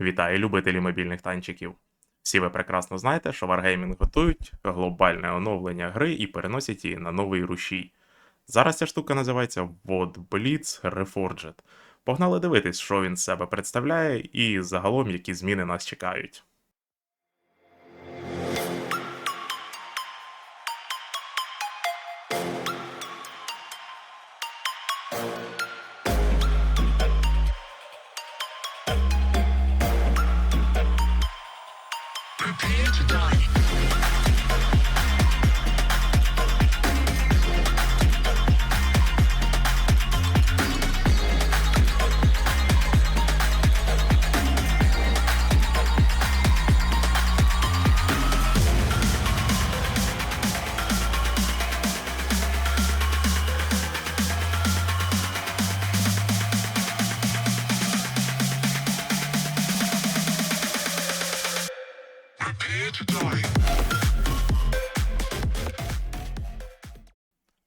Вітаю любителі мобільних танчиків. Всі ви прекрасно знаєте, що Wargaming готують глобальне оновлення гри і переносять її на новий рушій. Зараз ця штука називається WOD Blitz Reforged. Погнали дивитись, що він з себе представляє, і загалом які зміни нас чекають.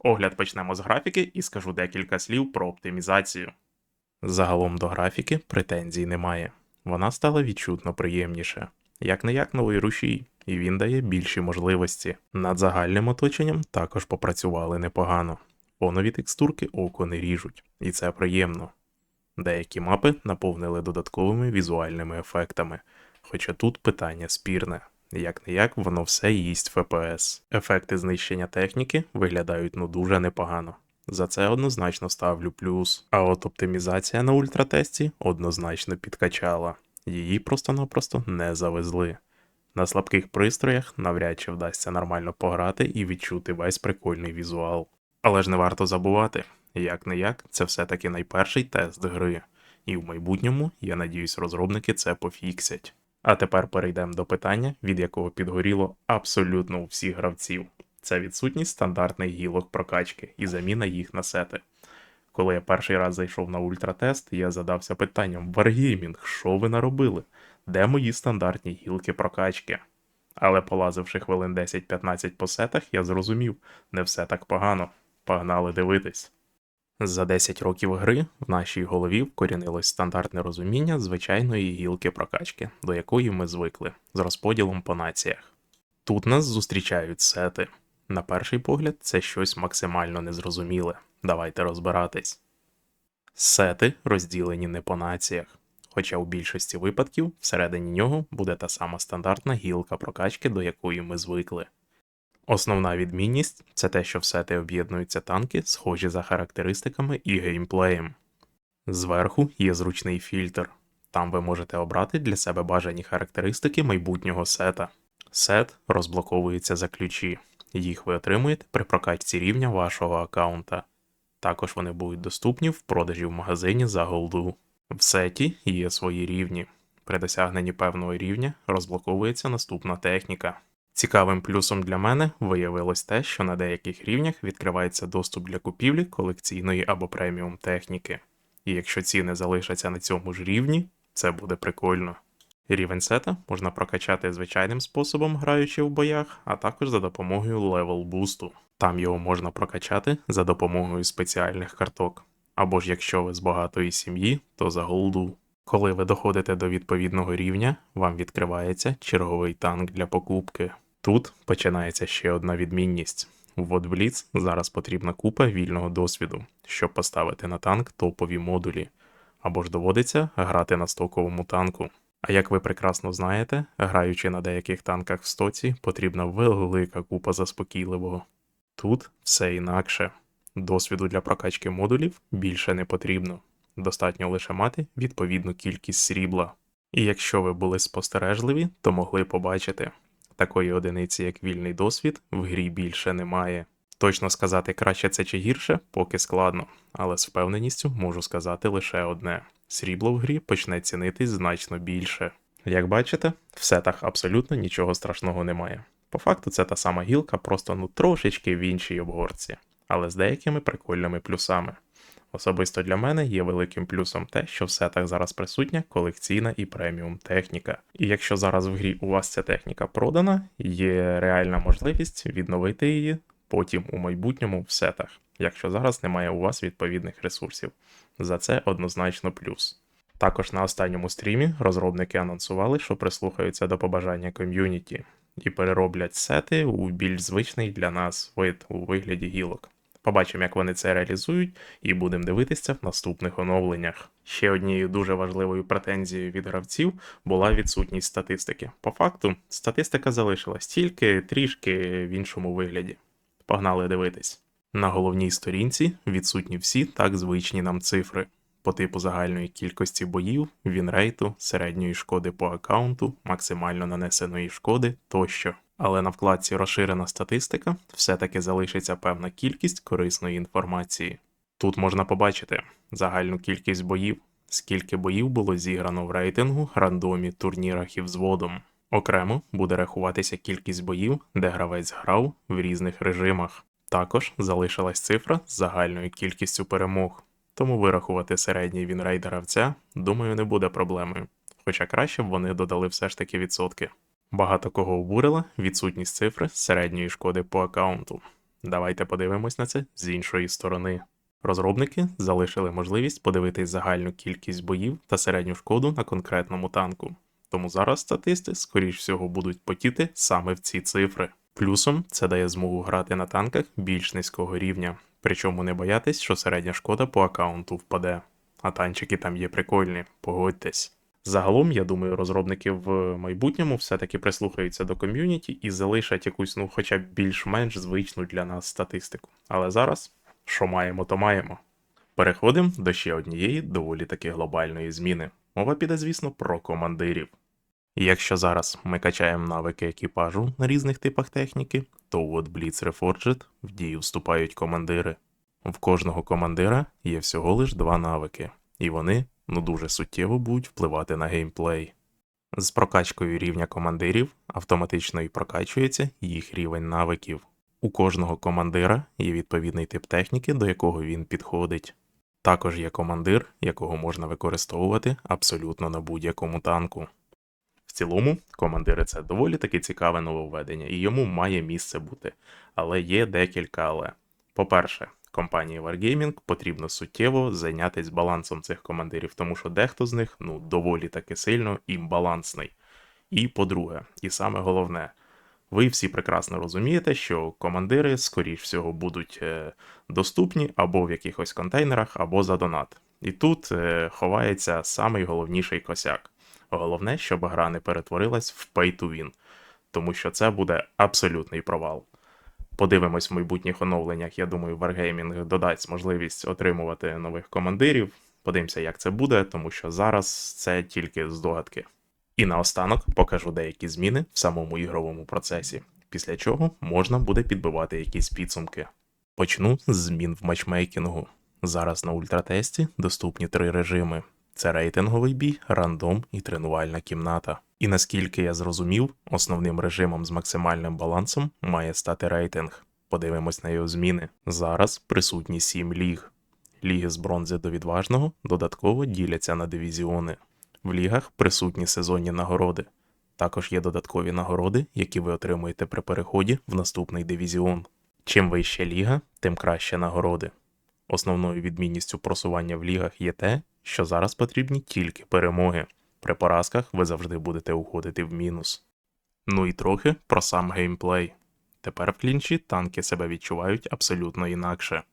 Огляд почнемо з графіки і скажу декілька слів про оптимізацію. Загалом до графіки претензій немає. Вона стала відчутно приємніше. Як не як новий рушій, і він дає більші можливості. Над загальним оточенням також попрацювали непогано. Фонові текстурки око не ріжуть, і це приємно. Деякі мапи наповнили додатковими візуальними ефектами, хоча тут питання спірне. Як не як, воно все їсть FPS. Ефекти знищення техніки виглядають ну дуже непогано. За це однозначно ставлю плюс. А от оптимізація на ультратесті однозначно підкачала. Її просто-напросто не завезли. На слабких пристроях навряд чи вдасться нормально пограти і відчути весь прикольний візуал. Але ж не варто забувати, як не як, це все-таки найперший тест гри. І в майбутньому, я надіюсь, розробники це пофіксять. А тепер перейдемо до питання, від якого підгоріло абсолютно у всіх гравців. Це відсутність стандартних гілок прокачки і заміна їх на сети. Коли я перший раз зайшов на ультратест, я задався питанням: Wargaming, що ви наробили? Де мої стандартні гілки прокачки? Але полазивши хвилин 10-15 по сетах, я зрозумів, не все так погано. Погнали дивитись. За 10 років гри в нашій голові вкорінилось стандартне розуміння звичайної гілки прокачки, до якої ми звикли, з розподілом по націях. Тут нас зустрічають сети. На перший погляд, це щось максимально незрозуміле. Давайте розбиратись. Сети розділені не по націях, хоча у більшості випадків всередині нього буде та сама стандартна гілка прокачки, до якої ми звикли. Основна відмінність це те, що в сети об'єднуються танки, схожі за характеристиками і геймплеєм. Зверху є зручний фільтр. Там ви можете обрати для себе бажані характеристики майбутнього сета. Сет розблоковується за ключі. Їх ви отримуєте при прокачці рівня вашого аккаунта. Також вони будуть доступні в продажі в магазині за голду. В сеті є свої рівні. При досягненні певного рівня розблоковується наступна техніка. Цікавим плюсом для мене виявилось те, що на деяких рівнях відкривається доступ для купівлі колекційної або преміум техніки. І якщо ціни залишаться на цьому ж рівні, це буде прикольно. Рівень сета можна прокачати звичайним способом, граючи в боях, а також за допомогою левел бусту. Там його можна прокачати за допомогою спеціальних карток. Або ж якщо ви з багатої сім'ї, то за голду. Коли ви доходите до відповідного рівня, вам відкривається черговий танк для покупки. Тут починається ще одна відмінність. В WotBlitz зараз потрібна купа вільного досвіду, щоб поставити на танк топові модулі, або ж доводиться грати на стоковому танку. А як ви прекрасно знаєте, граючи на деяких танках в стоці, потрібна велика купа заспокійливого. Тут все інакше. Досвіду для прокачки модулів більше не потрібно. Достатньо лише мати відповідну кількість срібла. І якщо ви були спостережливі, то могли побачити, такої одиниці, як вільний досвід, в грі більше немає. Точно сказати краще це чи гірше, поки складно, але з впевненістю можу сказати лише одне: срібло в грі почне цінитись значно більше. Як бачите, в сетах абсолютно нічого страшного немає. По факту це та сама гілка, просто ну трошечки в іншій обгорці, але з деякими прикольними плюсами. Особисто для мене є великим плюсом те, що в сетах зараз присутня колекційна і преміум техніка. І якщо зараз в грі у вас ця техніка продана, є реальна можливість відновити її потім у майбутньому в сетах, якщо зараз немає у вас відповідних ресурсів. За це однозначно плюс. Також на останньому стрімі розробники анонсували, що прислухаються до побажання ком'юніті і перероблять сети у більш звичний для нас вид у вигляді гілок. Побачимо, як вони це реалізують, і будемо дивитися в наступних оновленнях. Ще однією дуже важливою претензією від гравців була відсутність статистики. По факту, статистика залишилась тільки трішки в іншому вигляді. Погнали дивитись. На головній сторінці відсутні всі так звичні нам цифри по типу загальної кількості боїв, вінрейту, середньої шкоди по аккаунту, максимально нанесеної шкоди тощо. Але на вкладці розширена статистика все-таки залишиться певна кількість корисної інформації. Тут можна побачити загальну кількість боїв, скільки боїв було зіграно в рейтингу, рандомі, турнірах і взводом. Окремо буде рахуватися кількість боїв, де гравець грав в різних режимах. Також залишилась цифра з загальною кількістю перемог, тому вирахувати середній вінрейт гравця, думаю, не буде проблемою. Хоча краще б вони додали все ж таки відсотки. Багато кого обурила відсутність цифри середньої шкоди по аккаунту. Давайте подивимось на це з іншої сторони. Розробники залишили можливість подивитись загальну кількість боїв та середню шкоду на конкретному танку. Тому зараз статисти, скоріш всього, будуть потіти саме в ці цифри. Плюсом це дає змогу грати на танках більш низького рівня, причому не боятись, що середня шкода по аккаунту впаде. А танчики там є прикольні, погодьтесь. Загалом, я думаю, розробники в майбутньому все-таки прислухаються до ком'юніті і залишать якусь, ну, хоча б більш-менш звичну для нас статистику. Але зараз, що маємо, то маємо. Переходимо до ще однієї доволі таки глобальної зміни. Мова піде, звісно, про командирів. Якщо зараз ми качаємо навики екіпажу на різних типах техніки, то от Blitz Reforged в дію вступають командири. В кожного командира є всього лиш два навики, і вони ну дуже суттєво будуть впливати на геймплей. З прокачкою рівня командирів автоматично і прокачується їх рівень навиків. У кожного командира є відповідний тип техніки, до якого він підходить. Також є командир, якого можна використовувати абсолютно на будь-якому танку. В цілому, командири це доволі таки цікаве нововведення, і йому має місце бути. Але є декілька але. По-перше, компанії Wargaming потрібно суттєво зайнятися балансом цих командирів, тому що дехто з них ну доволі таки сильно імбалансний. І по-друге, і саме головне, ви всі прекрасно розумієте, що командири, скоріш всього, будуть е, доступні або в якихось контейнерах, або за донат. І тут е, ховається самий головніший косяк. Головне, щоб гра не перетворилась в pay to win, тому що це буде абсолютний провал. Подивимось в майбутніх оновленнях. Я думаю, Wargaming додасть можливість отримувати нових командирів. Подивимося, як це буде, тому що зараз це тільки здогадки. І наостанок покажу деякі зміни в самому ігровому процесі, після чого можна буде підбивати якісь підсумки. Почну з змін в матчмейкінгу. Зараз на ультратесті доступні три режими: це рейтинговий бій, рандом і тренувальна кімната. І наскільки я зрозумів, основним режимом з максимальним балансом має стати рейтинг. Подивимось на його зміни. Зараз присутні 7 ліг. Ліги з бронзи до відважного додатково діляться на дивізіони. В лігах присутні сезонні нагороди. Також є додаткові нагороди, які ви отримуєте при переході в наступний дивізіон. Чим вища ліга, тим краще нагороди. Основною відмінністю просування в лігах є те, що зараз потрібні тільки перемоги. При поразках ви завжди будете уходити в мінус. Ну і трохи про сам геймплей. Тепер в клінчі танки себе відчувають абсолютно інакше.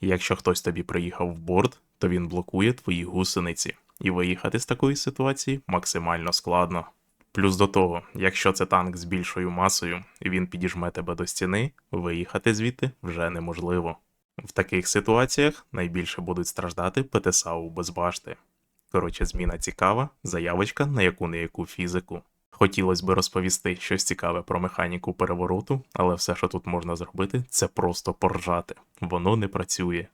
Якщо хтось тобі приїхав в борт, то він блокує твої гусениці, і виїхати з такої ситуації максимально складно. Плюс до того, якщо це танк з більшою масою і він підіжме тебе до стіни, виїхати звідти вже неможливо. В таких ситуаціях найбільше будуть страждати ПТСАУ без башти. Коротше, зміна цікава, заявочка на яку не яку фізику. Хотілося би розповісти щось цікаве про механіку перевороту, але все, що тут можна зробити, це просто поржати. Воно не працює.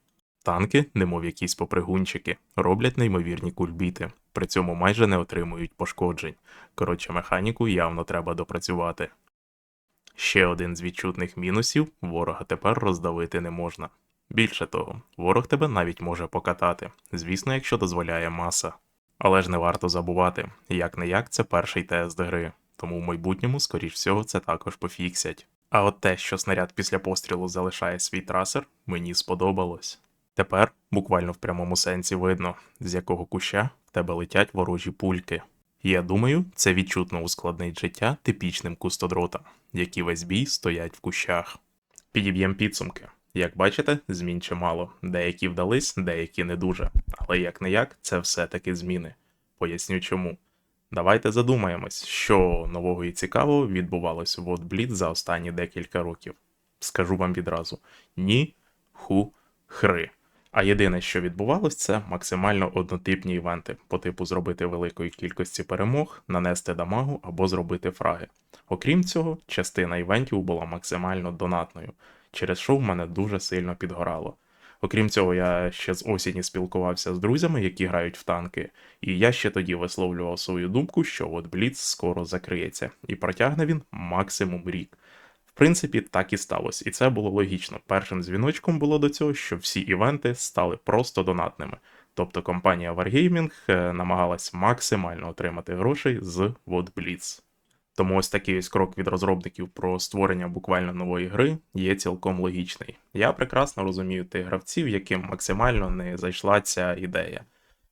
Танки, немов якісь попригунчики, роблять неймовірні кульбіти, при цьому майже не отримують пошкоджень. Коротше, механіку явно треба допрацювати. Ще один з відчутних мінусів ворога тепер роздавити не можна. Більше того, ворог тебе навіть може покатати, звісно, якщо дозволяє маса. Але ж не варто забувати, як не як це перший тест гри, тому в майбутньому, скоріш всього, це також пофіксять. А от те, що снаряд після пострілу залишає свій трасер, мені сподобалось. Тепер буквально в прямому сенсі видно, з якого куща в тебе летять ворожі пульки. Я думаю, це відчутно ускладнить життя типічним кустодротам, які весь бій стоять в кущах. Підіб'єм підсумки. Як бачите, змін чимало. Деякі вдались, деякі не дуже. Але як не як, це все-таки зміни. Поясню чому. Давайте задумаємось, що нового і цікавого відбувалося в WotBleed за останні декілька років. Скажу вам відразу: ні, ху, хри. А єдине, що відбувалось, це максимально однотипні івенти, по типу зробити великої кількості перемог, нанести дамагу або зробити фраги. Окрім цього, частина івентів була максимально донатною, через що в мене дуже сильно підгорало. Окрім цього, я ще з осені спілкувався з друзями, які грають в танки, і я ще тоді висловлював свою думку, що от Бліц скоро закриється, і протягне він максимум рік. В принципі, так і сталося, і це було логічно. Першим дзвіночком було до цього, що всі івенти стали просто донатними. Тобто компанія Wargaming е, намагалась максимально отримати грошей з WOT Blitz. Тому ось такий ось крок від розробників про створення буквально нової гри є цілком логічний. Я прекрасно розумію тих гравців, яким максимально не зайшла ця ідея.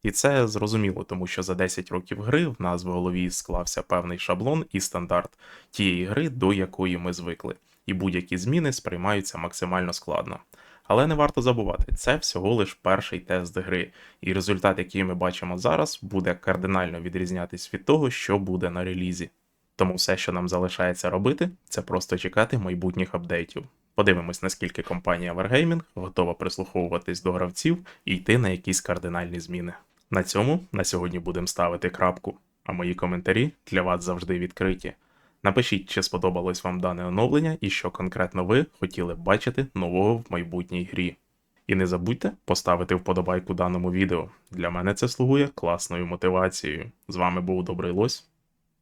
І це зрозуміло, тому що за 10 років гри в нас в голові склався певний шаблон і стандарт тієї гри, до якої ми звикли, і будь-які зміни сприймаються максимально складно. Але не варто забувати, це всього лиш перший тест гри, і результат, який ми бачимо зараз, буде кардинально відрізнятись від того, що буде на релізі. Тому все, що нам залишається робити, це просто чекати майбутніх апдейтів. Подивимось, наскільки компанія Wargaming готова прислуховуватись до гравців і йти на якісь кардинальні зміни. На цьому на сьогодні будемо ставити крапку, а мої коментарі для вас завжди відкриті. Напишіть, чи сподобалось вам дане оновлення і що конкретно ви хотіли б бачити нового в майбутній грі. І не забудьте поставити вподобайку даному відео. Для мене це слугує класною мотивацією. З вами був Добрий Лось.